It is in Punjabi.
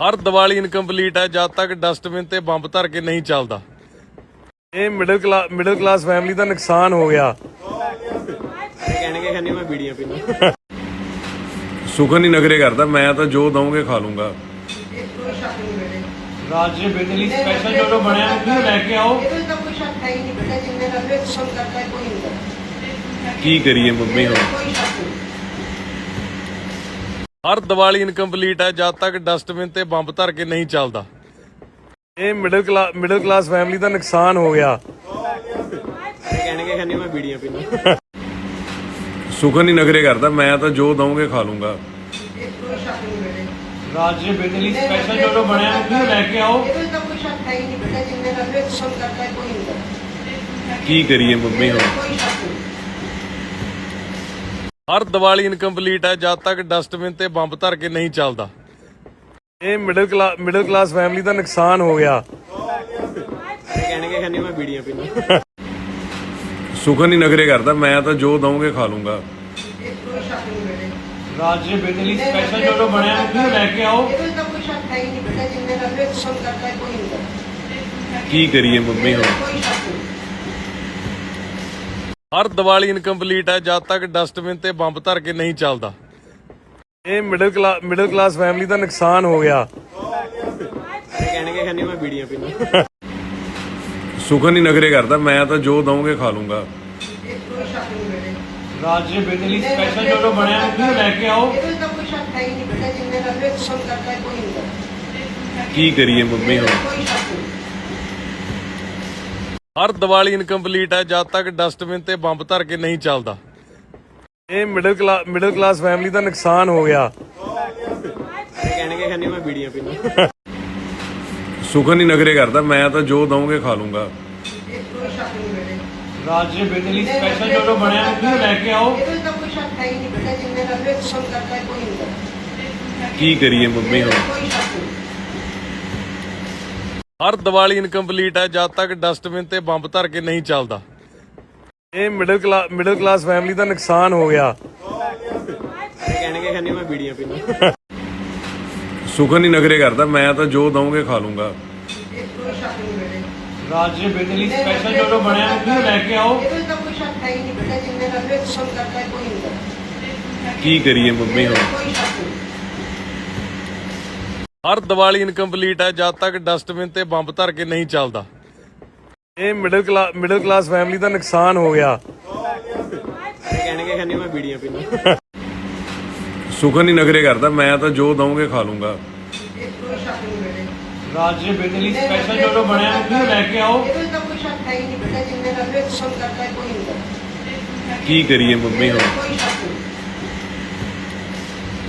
ਹਰ ਦੀਵਾਲੀ ਇਨਕੰਪਲੀਟ ਹੈ ਜਦ ਤੱਕ ਡਸਟਬਿਨ ਤੇ ਬੰਬ ਧਰ ਕੇ ਨਹੀਂ ਚੱਲਦਾ। ਇਹ middle class middle class family ਦਾ ਨੁਕਸਾਨ ਹੋ ਗਿਆ। ਕਹਿਣਗੇ ਖੰਨੀ ਮੈਂ ਬੀੜੀਆਂ ਪੀਣਾ ਸੁਖਨ ਹੀ ਨਗਰੇ ਕਰਦਾ ਮੈਂ ਤਾਂ ਜੋ ਦਊਂਗੇ ਖਾ ਲੂੰਗਾ। ਰਾਜ ਦੇ ਬੇਟੇ ਲਈ ਸਪੈਸ਼ਲ ਜਦੋਂ ਬਣਿਆ ਉਹ ਲੈ ਕੇ ਆਓ। ਵਿੱਚ ਤਾਂ ਕੋਈ ਹਰ ਦੀਵਾਲੀ ਇਨਕੰਪਲੀਟ ਹੈ ਜਦ ਤੱਕ ਡਸਟਬਿਨ ਤੇ ਬੰਬ ਧਰ ਕੇ ਨਹੀਂ ਚੱਲਦਾ। ਇਹ middle class middle class family ਦਾ ਨੁਕਸਾਨ ਹੋ ਗਿਆ। ਕਹਿਣਗੇ ਖੰਨੀ ਮੈਂ ਬੀੜੀਆਂ ਪੀਣਾ ਸੁਖਨ ਹੀ ਨਗਰੇ ਕਰਦਾ ਮੈਂ ਤਾਂ ਜੋ ਦਊਂਗੇ ਖਾ ਲੂੰਗਾ ਰਾਜ ਦੇ ਬੇਟੇ ਲਈ ਸਪੈਸ਼ਲ ਬਣਿਆ ਉਹ ਲੈ ਕੇ ਆਓ। ਇਹਦੇ ਵਿੱਚ ਤਾਂ ਕੋਈ ਸ਼ੱਕ ਹੈ ਹੀ ਨਹੀਂ ਬੇਟਾ ਜਿੰਨੇ ਦਾ ਵੀ ਪਸੰਦ ਕਰਦਾ ਹੈ ਕੋਈ ਨਹੀਂ ਕਰਦਾ। ਕੀ ਕਰੀਏ ਮੰਮੀ ਹੁਣ? ਹਰ ਦੀਵਾਲੀ ਇਨਕੰਪਲੀਟ ਹੈ ਜਦ ਤੱਕ ਡਸਟਬਿਨ ਤੇ ਬੰਬ ਧਰ ਕੇ ਨਹੀਂ ਚੱਲਦਾ। ਇਹ middle class middle class family ਦਾ ਨੁਕਸਾਨ ਹੋ ਗਿਆ। ਕਹਿਣਗੇ ਖੰਨੀ ਮੈਂ ਬੀੜੀਆਂ ਪੀਣਾ ਸੁਖਨ ਹੀ ਨਗਰੇ ਕਰਦਾ ਮੈਂ ਤਾਂ ਜੋ ਦਊਂਗੇ ਖਾ ਲੂੰਗਾ। ਇਹ ਕੋਈ ਸ਼ੱਕ ਨਹੀਂ ਬੇਟੇ ਰਾਜ ਦੇ ਬੇਟੇ ਲਈ ਸਪੈਸ਼ਲ ਜਦੋਂ ਬਣਿਆ ਉਹ ਲੈ ਕੇ ਆਓ ਵਿੱਚ ਤਾਂ ਕੋਈ ਹਰ ਦੀਵਾਲੀ ਇਨਕੰਪਲੀਟ ਹੈ ਜਦ ਤੱਕ ਡਸਟਬਿਨ ਤੇ ਬੰਬ ਧਰ ਕੇ ਨਹੀਂ ਚੱਲਦਾ। ਇਹ middle class middle class family ਦਾ ਨੁਕਸਾਨ ਹੋ ਗਿਆ। ਕਹਿਣਗੇ ਖੰਨੀ ਮੈਂ ਬੀੜੀਆਂ ਪੀਣਾ ਸੁਖਨ ਹੀ ਨਗਰੇ ਕਰਦਾ ਮੈਂ ਤਾਂ ਜੋ ਦਊਂਗੇ ਖਾ ਲੂੰਗਾ। ਰਾਜ ਦੇ ਬੇਟੇ ਲਈ ਸਪੈਸ਼ਲ ਬਣਿਆ ਲੈ ਕੇ ਆਓ। ਵਿੱਚ ਤਾਂ ਕੋਈ ਹਰ ਦੀਵਾਲੀ ਇਨਕੰਪਲੀਟ ਹੈ ਜਦ ਤੱਕ ਡਸਟਬਿਨ ਤੇ ਬੰਬ ਧਰ ਕੇ ਨਹੀਂ ਚੱਲਦਾ। ਇਹ middle class middle class family ਦਾ ਨੁਕਸਾਨ ਹੋ ਗਿਆ। ਕਹਿਣਗੇ ਖੰਨੀ ਮੈਂ ਬੀੜੀਆਂ ਪੀਣਾ ਸੁਖਨ ਹੀ ਨਗਰੇ ਕਰਦਾ ਮੈਂ ਤਾਂ ਜੋ ਦਊਂਗੇ ਖਾ ਲੂੰਗਾ। ਇਹ ਕੋਈ ਸ਼ੱਕ ਨਹੀਂ ਬੇਟੇ ਰਾਜ ਦੇ ਬੇਟੇ ਲਈ ਸਪੈਸ਼ਲ ਜਦੋਂ ਬਣਿਆ ਉਹ ਲੈ ਕੇ ਆਓ। ਇਹਦੇ ਵਿੱਚ ਤਾਂ ਕੋਈ ਸ਼ੱਕ ਹੈ ਹੀ ਨਹੀਂ ਬੇਟਾ ਜਿੰਨੇ ਦਾ ਵੀ ਪਸੰਦ ਕਰਦਾ ਹੈ ਕੋਈ ਨਹੀਂ ਕਰਦਾ। ਕੀ ਕਰੀਏ ਮੰਮੀ ਹੁਣ? ਹਰ ਦੀਵਾਲੀ ਇਨਕੰਪਲੀਟ ਹੈ ਜਦ ਤੱਕ ਡਸਟਬਿਨ ਤੇ ਬੰਬ ਧਰ ਕੇ ਨਹੀਂ ਚੱਲਦਾ। ਇਹ middle class middle class family ਦਾ ਨੁਕਸਾਨ ਹੋ ਗਿਆ। ਕਹਿਣਗੇ ਖੰਨੀ ਮੈਂ ਬੀੜੀਆਂ ਪੀਣਾ ਸੁਖਨ ਹੀ ਨਗਰੇ ਕਰਦਾ ਮੈਂ ਤਾਂ ਜੋ ਦਊਂਗੇ ਖਾ ਲੂੰਗਾ। ਇਹ ਕੋਈ ਸ਼ੱਕ ਨਹੀਂ ਬੇਟੇ ਰਾਜ ਦੇ ਬੇਟੇ ਲਈ ਸਪੈਸ਼ਲ ਜਦੋਂ ਬਣਿਆ ਉਹ ਲੈ ਕੇ ਆਓ ਵਿੱਚ ਤਾਂ ਕੋਈ ਹਰ ਦੀਵਾਲੀ ਇਨਕੰਪਲੀਟ ਹੈ ਜਦ ਤੱਕ ਡਸਟਬਿਨ ਤੇ ਬੰਬ ਧਰ ਕੇ ਨਹੀਂ ਚੱਲਦਾ। ਇਹ middle class middle class family ਦਾ ਨੁਕਸਾਨ ਹੋ ਗਿਆ। ਕਹਿਣਗੇ ਖੰਨੀ ਮੈਂ ਬੀੜੀਆਂ ਪੀਣਾ ਸੁਖਨ ਹੀ ਨਗਰੇ ਕਰਦਾ ਮੈਂ ਤਾਂ ਜੋ ਦਊਂਗੇ ਖਾ ਲੂੰਗਾ ਰਾਜ ਦੇ ਬੇਟੇ ਲਈ ਸਪੈਸ਼ਲ ਬਣਿਆ ਲੈ ਕੇ ਆਓ। ਇਹਦੇ ਵਿੱਚ ਤਾਂ ਕੋਈ ਸ਼ੱਕ ਹੈ ਹੀ ਨਹੀਂ ਬੇਟਾ ਜਿੰਨੇ ਦਾ ਵੀ ਪਸੰਦ ਕਰਦਾ ਹੈ ਕੋਈ ਨਹੀਂ ਕਰਦਾ। ਕੀ ਕਰੀਏ ਮੰਮੀ ਹੁਣ?